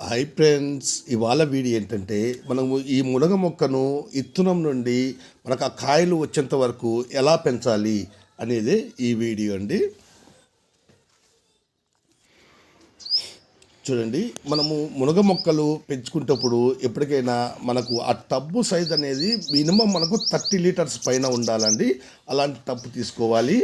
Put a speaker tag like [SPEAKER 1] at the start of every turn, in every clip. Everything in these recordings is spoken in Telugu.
[SPEAKER 1] హై ఫ్రెండ్స్ ఇవాళ వీడియో ఏంటంటే మనము ఈ మునగ మొక్కను ఇత్తనం నుండి మనకు ఆ కాయలు వచ్చేంత వరకు ఎలా పెంచాలి అనేది ఈ వీడియో అండి. చూడండి మనము మునగ మొక్కలు పెంచుకునేటప్పుడు ఎప్పటికైనా మనకు ఆ టబ్బు సైజ్ అనేది మినిమం మనకు థర్టీ లీటర్స్ పైన ఉండాలండి. అలాంటి టబ్బు తీసుకోవాలి.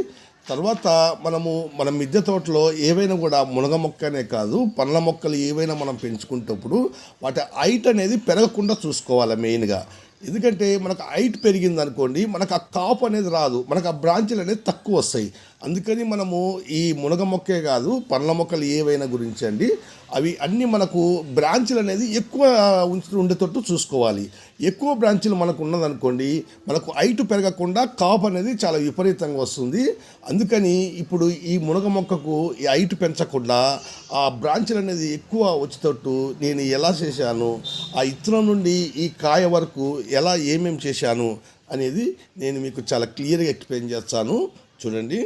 [SPEAKER 1] తర్వాత మనము మన మిద్దె తోటలో ఏవైనా కూడా మునగ మొక్కనే కాదు పండ్ల మొక్కలు ఏవైనా మనం పెంచుకునేటప్పుడు వాటి హైట్ అనేది పెరగకుండా చూసుకోవాలి మెయిన్గా. ఎందుకంటే మనకు హైట్ పెరిగింది అనుకోండి మనకు ఆ కాపు అనేది రాదు మనకు ఆ బ్రాంచీలు అనేది తక్కువ వస్తాయి. అందుకని మనము ఈ మునగ మొక్కే కాదు పండ్ల మొక్కలు ఏవైనా గురించి అండి అవి అన్నీ మనకు బ్రాంచులు అనేది ఎక్కువ ఉంచు ఉండేటట్టు చూసుకోవాలి. ఎక్కువ బ్రాంచులు మనకు ఉన్నదనుకోండి మనకు హైట్ పెరగకుండా కాపు అనేది చాలా విపరీతంగా వస్తుంది. అందుకని ఇప్పుడు ఈ మునగ మొక్కకు ఈ హైట్ పెంచకుండా ఆ బ్రాంచులు అనేది ఎక్కువ వచ్చేటట్టు నేను ఎలా చేశాను ఆ ఇత్తనం నుండి ఈ కాయ వరకు ఎలా ఏమేమి చేశాను అనేది నేను మీకు చాలా క్లియర్గా ఎక్స్ప్లెయిన్ చేస్తాను. చూడండి.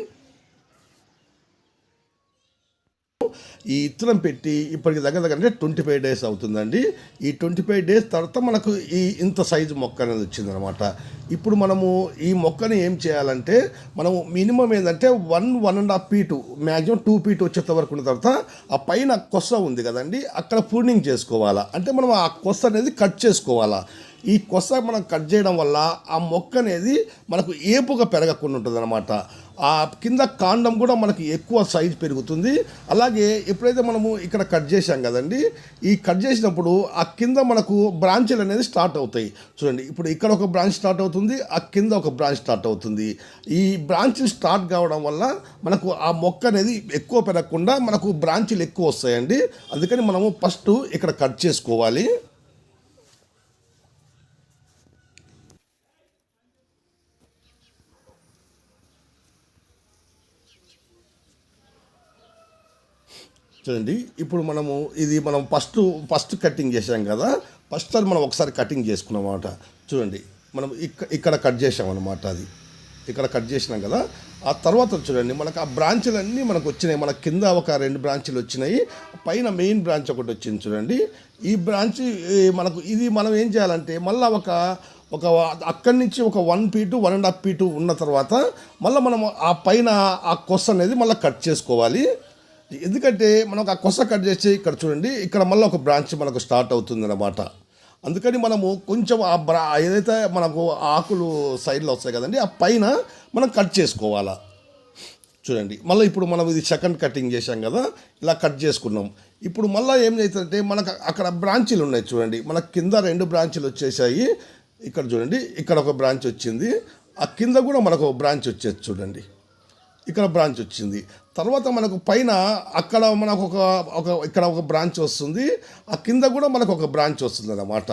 [SPEAKER 1] ఈ ఇత్తనం పెట్టి ఇప్పటికి దగ్గర దగ్గర అంటే ట్వంటీ ఫైవ్ డేస్ అవుతుందండి. ఈ ట్వంటీ ఫైవ్ డేస్ తర్వాత మనకు ఈ ఇంత సైజు మొక్క అనేది వచ్చిందనమాట ఇప్పుడు మనము ఈ మొక్కని ఏం చేయాలంటే మనము మినిమం ఏంటంటే one one and half feet maximum two feet వచ్చేంత వరకు ఉన్న తర్వాత ఆ పైన కొస్స ఉంది కదండి అక్కడ పూర్ణింగ్ చేసుకోవాలా. అంటే మనం ఆ కొస్స అనేది కట్ చేసుకోవాలా. ఈ కొస్స మనం కట్ చేయడం వల్ల ఆ మొక్క అనేది మనకు ఏపుగా పెరగకుండా ఉంటుంది అనమాట ఆ కింద కాండం కూడా మనకి ఎక్కువ సైజ్ పెరుగుతుంది. అలాగే ఎప్పుడైతే మనము ఇక్కడ కట్ చేసాం కదండి ఈ కట్ చేసినప్పుడు ఆ కింద మనకు బ్రాంచ్లు అనేది స్టార్ట్ అవుతాయి. చూడండి ఇప్పుడు ఇక్కడ ఒక బ్రాంచ్ స్టార్ట్ అవుతుంది ఆ కింద ఒక బ్రాంచ్ స్టార్ట్ అవుతుంది. ఈ బ్రాంచ్లు స్టార్ట్ కావడం వల్ల మనకు ఆ మొక్క అనేది ఎక్కువ పెరగకుండా మనకు బ్రాంచ్లు ఎక్కువ వస్తాయండి. అందుకని మనము ఫస్ట్ ఇక్కడ కట్ చేసుకోవాలి. చూడండి ఇప్పుడు మనము ఇది మనం ఫస్ట్ ఫస్ట్ కటింగ్ చేసాం కదా ఫస్ట్ అది మనం ఒకసారి కటింగ్ చేసుకున్నాం అనమాట చూడండి మనం ఇక్క ఇక్కడ కట్ చేసాం అనమాట అది. ఇక్కడ కట్ చేసినాం కదా ఆ తర్వాత చూడండి మనకు ఆ బ్రాంచ్లు మనకు వచ్చినాయి. మన కింద ఒక రెండు బ్రాంచ్లు వచ్చినాయి. పైన మెయిన్ బ్రాంచ్ ఒకటి వచ్చింది చూడండి. ఈ బ్రాంచ్ మనకు ఇది మనం ఏం చేయాలంటే మళ్ళీ ఒక ఒక అక్కడి నుంచి ఒక one feet one and half feet ఉన్న తర్వాత మళ్ళీ మనం ఆ పైన ఆ కొస్ అనేది మళ్ళీ కట్ చేసుకోవాలి. ఎందుకంటే మనకు ఆ కొస కట్ చేసి ఇక్కడ చూడండి ఇక్కడ మళ్ళీ ఒక బ్రాంచ్ మనకు స్టార్ట్ అవుతుంది అనమాట అందుకని మనము కొంచెం ఆ బ్రా ఏదైతే మనకు ఆకులు సైడ్లో వస్తాయి కదండి ఆ పైన మనం కట్ చేసుకోవాలా. చూడండి మళ్ళీ ఇప్పుడు మనం ఇది సెకండ్ కటింగ్ చేసాం కదా ఇలా కట్ చేసుకున్నాం. ఇప్పుడు మళ్ళీ ఏం చేస్తుందంటే మనకు అక్కడ బ్రాంచీలు ఉన్నాయి చూడండి మన కింద రెండు బ్రాంచీలు వచ్చేసాయి. ఇక్కడ చూడండి ఇక్కడ ఒక బ్రాంచ్ వచ్చింది ఆ కింద కూడా మనకు బ్రాంచ్ వచ్చేది చూడండి. ఇక్కడ బ్రాంచ్ వచ్చింది. తర్వాత మనకు పైన అక్కడ మనకు ఒక ఒక ఇక్కడ ఒక బ్రాంచ్ వస్తుంది. ఆ కింద కూడా మనకు ఒక బ్రాంచ్ వస్తుంది అన్నమాట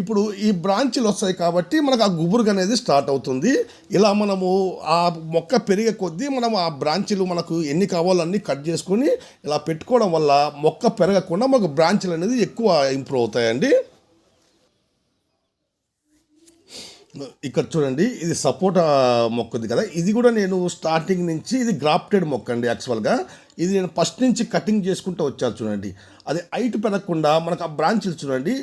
[SPEAKER 1] ఇప్పుడు ఈ బ్రాంచ్లు వస్తాయి కాబట్టి మనకు ఆ గుబురుగు అనేది స్టార్ట్ అవుతుంది. ఇలా మనము ఆ మొక్క పెరిగే కొద్దీ మనం ఆ బ్రాంచ్లు మనకు ఎన్ని కావాలో అన్ని కట్ చేసుకొని ఇలా పెట్టుకోవడం వల్ల మొక్క పెరగకుండా మనకు బ్రాంచ్లు అనేది ఎక్కువ ఇంప్రూవ్ అవుతాయండి. ఇక్కడ చూడండి ఇది సపోటా మొక్క ఉంది కదా. ఇది కూడా నేను స్టార్టింగ్ నుంచి ఇది గ్రాఫ్టెడ్ మొక్క అండి యాక్చువల్గా ఇది నేను ఫస్ట్ నుంచి కటింగ్ చేసుకుంటూ వచ్చాను చూడండి. అది హైట్ పెరగకుండా మనకు ఆ బ్రాంచ్లు చూడండి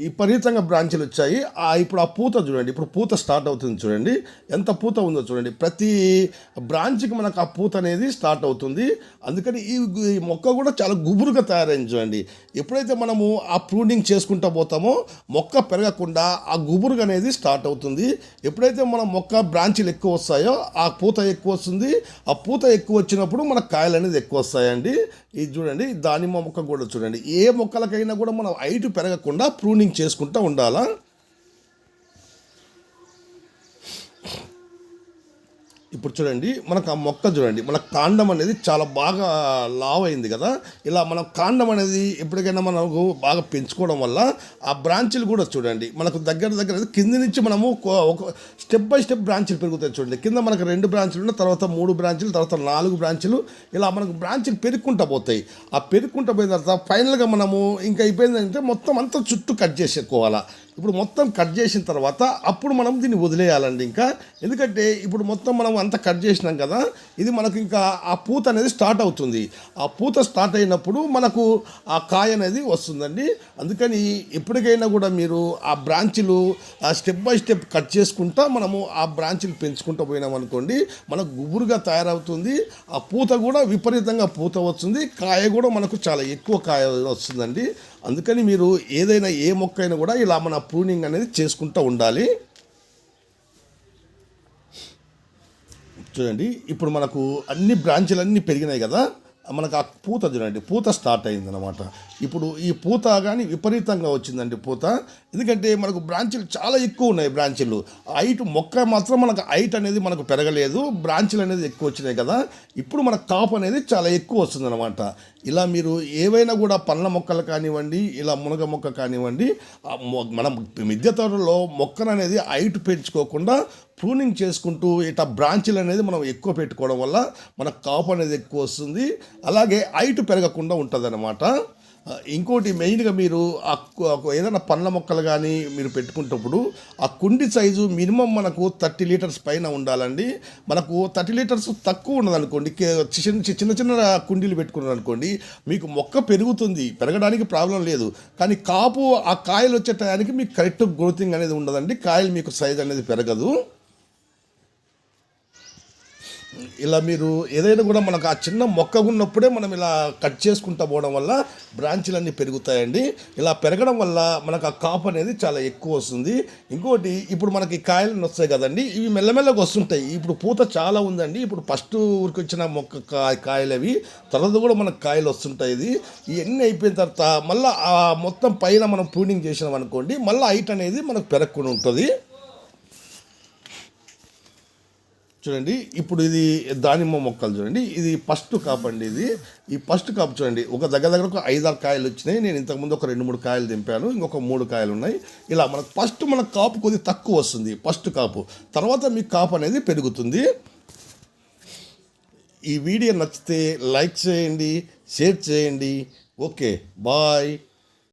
[SPEAKER 1] విపరీతంగా బ్రాంచ్లు వచ్చాయి. ఆ ఇప్పుడు ఆ పూత చూడండి ఇప్పుడు పూత స్టార్ట్ అవుతుంది చూడండి. ఎంత పూత ఉందో చూడండి. ప్రతి బ్రాంచ్కి మనకు ఆ పూత అనేది స్టార్ట్ అవుతుంది. అందుకని ఈ మొక్క కూడా చాలా గుబురుగా తయారైంది చూడండి. ఎప్పుడైతే మనము ఆ ప్రూనింగ్ చేసుకుంటూ పోతామో మొక్క పెరగకుండా ఆ గుబురుగా అనేది స్టార్ట్ అవుతుంది. ఎప్పుడైతే మన మొక్క బ్రాంచీలు ఎక్కువ వస్తాయో ఆ పూత ఎక్కువ వస్తుంది. ఆ పూత ఎక్కువ వచ్చినప్పుడు మనకు కాయలు అనేది ఎక్కువ వస్తాయండి. ఇది చూడండి దానిమ్మ మొక్క కూడా చూడండి. ఏ మొక్కలకైనా కూడా మనం హైట్ పెరగకుండా ప్రూనింగ్ చేసుకుంటూ ఉండాలా? ఇప్పుడు చూడండి మనకు ఆ మొక్క చూడండి మన కాండం అనేది చాలా బాగా లావ్ అయింది కదా. ఇలా మనం కాండం అనేది ఎప్పటికైనా మనకు బాగా పెంచుకోవడం వల్ల ఆ బ్రాంచ్లు కూడా చూడండి మనకు దగ్గర దగ్గర కింది నుంచి మనము ఒక స్టెప్ బై స్టెప్ బ్రాంచ్లు పెరుగుతాయి చూడండి. కింద మనకు రెండు బ్రాంచ్లు ఉన్న తర్వాత మూడు బ్రాంచ్లు తర్వాత నాలుగు బ్రాంచ్లు. ఇలా మనకు బ్రాంచ్లు పెరుక్కుంటూ పోతాయి. ఆ పెరుగుకుంటా పోయిన తర్వాత ఫైనల్గా మనము ఇంకా అయిపోయిందంటే మొత్తం అంతా చుట్టూ కట్ చేసేసుకోవాలా. ఇప్పుడు మొత్తం కట్ చేసిన తర్వాత అప్పుడు మనం దీన్ని వదిలేయాలండి ఇంకా. ఎందుకంటే ఇప్పుడు మొత్తం మనం అంతా కట్ చేసినాం కదా ఇది మనకు ఇంకా ఆ పూత అనేది స్టార్ట్ అవుతుంది. ఆ పూత స్టార్ట్ అయినప్పుడు మనకు ఆ కాయ అనేది వస్తుందండి. అందుకని ఎప్పటికైనా కూడా మీరు ఆ బ్రాంచ్లు ఆ స్టెప్ బై స్టెప్ కట్ చేసుకుంటా మనము ఆ బ్రాంచ్లు పెంచుకుంటూ పోయినాం అనుకోండి మనకు గుబురుగా తయారవుతుంది. ఆ పూత కూడా విపరీతంగా పూత వస్తుంది. కాయ కూడా మనకు చాలా ఎక్కువ కాయ వస్తుందండి. అందుకని మీరు ఏదైనా ఏ మొక్క అయినా కూడా ఇలా మన ప్రూనింగ్ అనేది చేసుకుంటూ ఉండాలి. చూడండి ఇప్పుడు మనకు అన్ని బ్రాంచ్లు అన్నీ పెరిగినాయి కదా. మనకు ఆ పూత చూడండి పూత స్టార్ట్ అయిందనమాట ఇప్పుడు ఈ పూత కానీ విపరీతంగా వచ్చిందండి పూత. ఎందుకంటే మనకు బ్రాంచ్లు చాలా ఎక్కువ ఉన్నాయి బ్రాంచ్లు హైట్ మొక్క మాత్రం మనకు హైట్ అనేది మనకు పెరగలేదు బ్రాంచ్లు అనేది ఎక్కువ వచ్చినాయి కదా. ఇప్పుడు మనకు కాపు అనేది చాలా ఎక్కువ వస్తుందన్నమాట. ఇలా మీరు ఏవైనా కూడా పండ్ల మొక్కలు కానివ్వండి ఇలా మునగ మొక్క కానివ్వండి మొ- మనం మిద్దె తోటలో మొక్కను అనేది హైట్ పెంచుకోకుండా ప్రూనింగ్ చేసుకుంటూ ఇట్లా బ్రాంచ్లు అనేది మనం ఎక్కువ పెట్టుకోవడం వల్ల మన కాపు అనేది ఎక్కువ వస్తుంది. అలాగే హైట్ పెరగకుండా ఉంటుంది అనమాట ఇంకోటి మెయిన్గా మీరు ఆ ఏదైనా పండ్ల మొక్కలు కానీ మీరు పెట్టుకుంటప్పుడు ఆ కుండి సైజు మినిమం మనకు థర్టీ లీటర్స్ పైన ఉండాలండి. మనకు థర్టీ లీటర్స్ తక్కువ ఉన్నదనుకోండి. చిన్న చిన్న చిన్న కుండీలు పెట్టుకున్నారు అనుకోండి మీకు మొక్క పెరుగుతుంది. పెరగడానికి ప్రాబ్లం లేదు. కానీ కాపు ఆ కాయలు వచ్చే టయానికి మీకు కరెక్ట్ గ్రోతింగ్ అనేది ఉండదండి. కాయలు మీకు సైజ్ అనేది పెరగదు. ఇలా మీరు ఏదైనా కూడా మనకు ఆ చిన్న మొక్క ఉన్నప్పుడే మనం ఇలా కట్ చేసుకుంటా పోవడం వల్ల బ్రాంచ్లన్నీ పెరుగుతాయండి. ఇలా పెరగడం వల్ల మనకు ఆ కాపు అనేది చాలా ఎక్కువ వస్తుంది. ఇంకోటి ఇప్పుడు మనకి కాయలు వస్తాయి కదండి ఇవి మెల్లమెల్లగా వస్తుంటాయి. ఇప్పుడు పూత చాలా ఉందండి. ఇప్పుడు ఫస్ట్ ఊరికి వచ్చిన మొక్క కాయలు అవి తర్వాత కూడా మనకు కాయలు వస్తుంటాయి ఇది. ఇవన్నీ అయిపోయిన తర్వాత మళ్ళీ ఆ మొత్తం పైన మనం ప్రూనింగ్ చేసినాం అనుకోండి మళ్ళీ హైట్ అనేది మనకు పెరగకుండా ఉంటుంది. చూడండి ఇప్పుడు ఇది దానిమ్మ మొక్కలు చూడండి ఇది ఫస్ట్ కాపు అండి ఇది. ఈ ఫస్ట్ కాపు చూడండి ఒక దగ్గర దగ్గర ఒక ఐదారు కాయలు వచ్చినాయి. నేను ఇంతకుముందు ఒక రెండు మూడు కాయలు దింపాను ఇంకొక మూడు కాయలు ఉన్నాయి. ఇలా మనకు ఫస్ట్ మన కాపు కొద్దిగా తక్కువ వస్తుంది ఫస్ట్ కాపు తర్వాత మీ కాపు అనేది పెరుగుతుంది. ఈ వీడియో నచ్చితే లైక్ చేయండి షేర్ చేయండి. Okay bye.